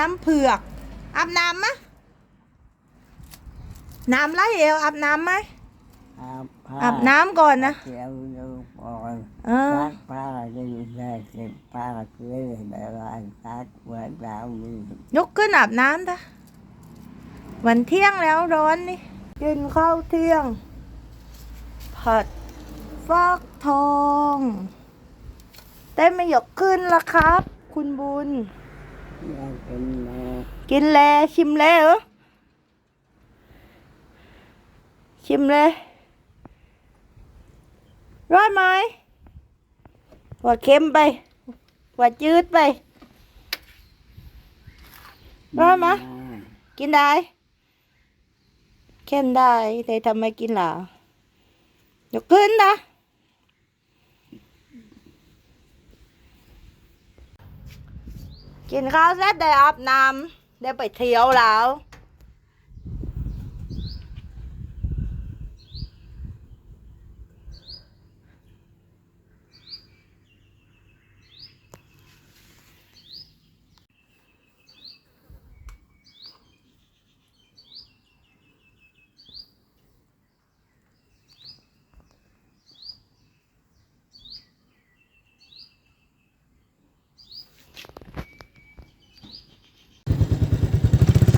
น้ำเผือกอาบน้ำมะน้ำไรเอวอาบน้ำไหมอาบผ้าอาบน้ำก่อนนะเขียวดูก่อนเออซักผ้าจะได้เก็บผ้าเกลือแบบว่าซักเหมือนเรามียกขึ้นอาบน้ำตะวันเที่ยงแล้วร้อนนี่กินข้าวเที่ยง ผัดฟักทอง ได้ไม่ยกขึ้นละครับ คุณบุญอยา กเป็นแม่กินแลชิมแลเหรอชิมเลยร้อนไหมว่าเค็มไปว่าจืดไปร้อนไหมกินได้เค็มได้แต่ทำไมกินล่ะยกขึ้นนะ กินข้าวเสร็จได้อาบน้ำได้ไปเที่ยวแล้ว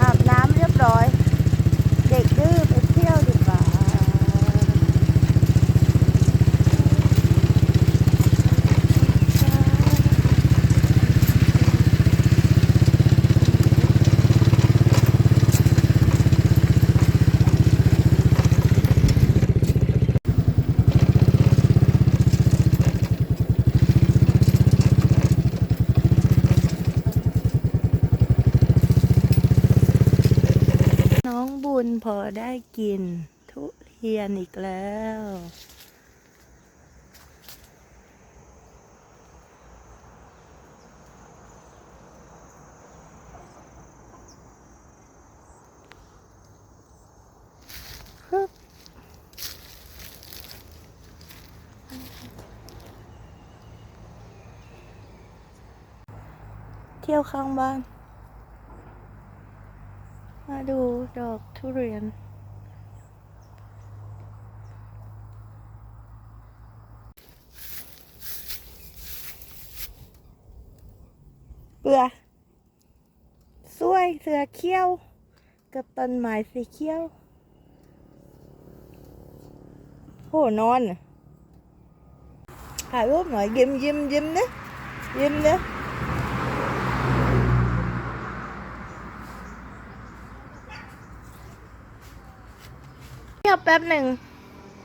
อาบน้ำเรียบร้อย เด็กดื้อไปเที่ยวดีกว่า น้องบุญพอได้กิน ทุเรียนอีกแล้ว เที่ยวข้างบ้าน ดูดอกทุเรียนเบื่อสวยเสือเขี้ยว กับต้นไม้สีเขี้ยว โหนอนน่ะถ่ายรูปหน่อยยิ้มยิ้มยิ้มนะยิ้มนะ เดี๋ยวแป๊บหนึ่ง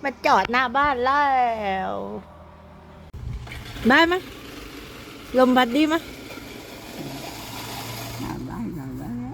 มาจอดหน้าบ้านแล้ว ได้ไหมลมบัดดีไหมย อาบน้ำกันแล้ว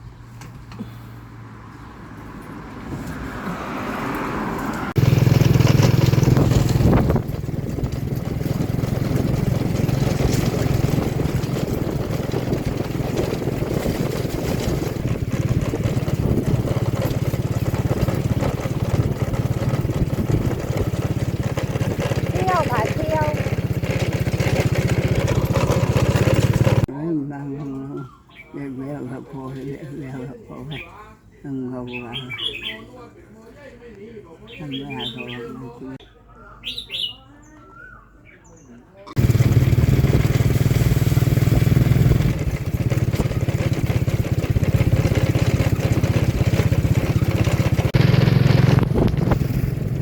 เที่ยวผาเที่ยว เริ่มดังเรียกแล้วครับพอเรียกแล้วครับพอตั้งเขา ว่าทำยาเขาไม่กิน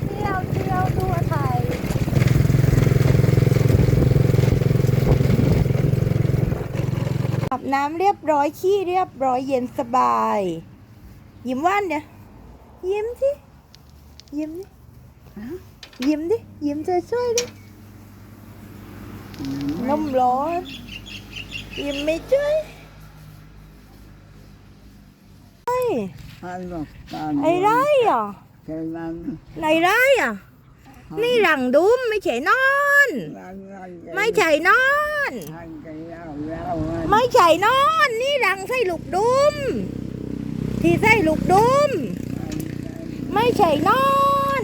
เที่ยวเที่ยตัวไทยอาบน้ำเรียบร้อยขี้เรียบร้อยเย็นสบาย ยิ้มว่านเนี่ยยิ้มสิยิ้มดิยิ้มดิยิ้มสวยๆดินมร้อนยิ้มไม่ช่วยเฮ้ยพันบอกตามไอ้ไรอะแค่นั้นไอ้ไรอ่ ทานกันแล้วแล้วไม่ใช่นอนนี่รังไส้ลูกดุมที่ไส้ลูกดุม ไม่ใช่นอน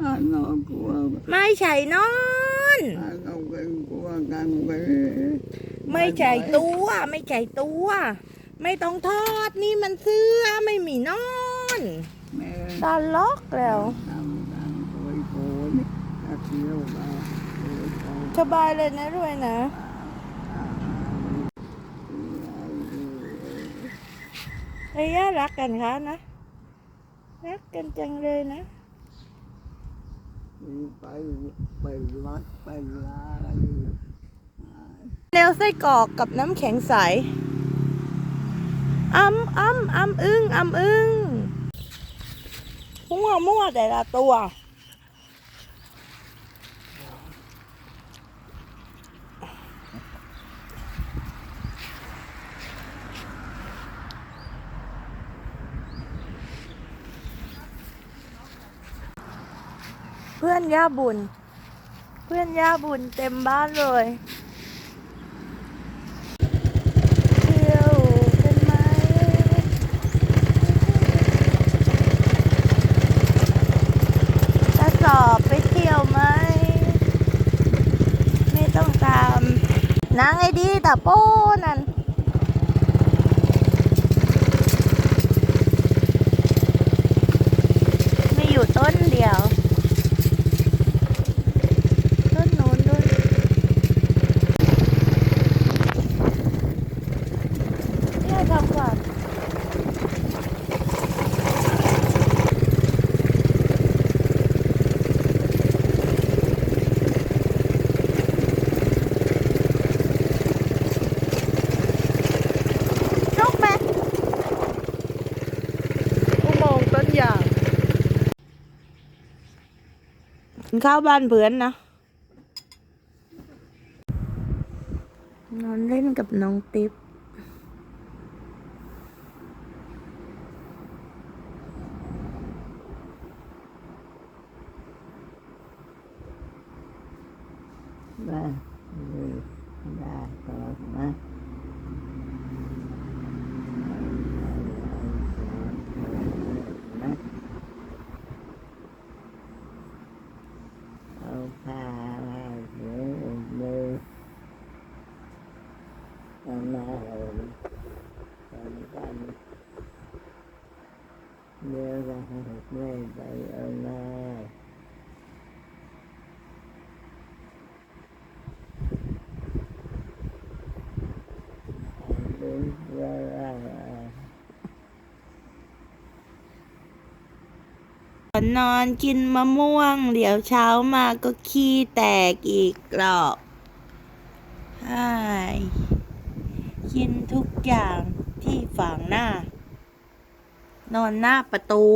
อ่านเรากลัวไม่ใช่นอนอ่านเราเป็นกลัวกันไปไม่ใช่ตัว ไม่ใช่ตัว ไม่ต้องทอดนี่มันเสื้อไม่มีนอนแม่ตาล็อกแล้วตามตามโอยโผล่นี่ถ้าเที่ยวมาโอยโผล่สบายเลยนะรวยนะ เฮ้ยย่ารักกันคะนะ รักกันจังเลยนะ ไปไปวัดไปลาอะไรแนวไส้กรอกกับน้ำแข็งใสอ้ำอ้ำอ้ำอึ้งอ้ำอึ้งมั่วมั่วแต่ละตัว เพื่อนย่าบุญ เพื่อนย่าบุญเต็มบ้านเลยเที่ยวกันไหมจะสอบไปเที่ยวไหมไม่ต้องตามนางไอ้ดีแต่โป้นั่น มีอยู่ต้นเดียว ต้นโน้นด้วย เนี่ยทำก่อนนกแม่อุโมงค์ต้นยาง กินข้าวบ้านเพื่อนนะ นอนเล่นกับน้องติ๊บได้เลยได้ก็นะนะ เอาผ้ามาเดี๋ย วนอนอนกินมะม่วง เดี๋ยวเช้ามาก็ขี้แตกอีกหรอกใช่กินทุกอย่างที่ฝังหน้า นอนหน้าประตู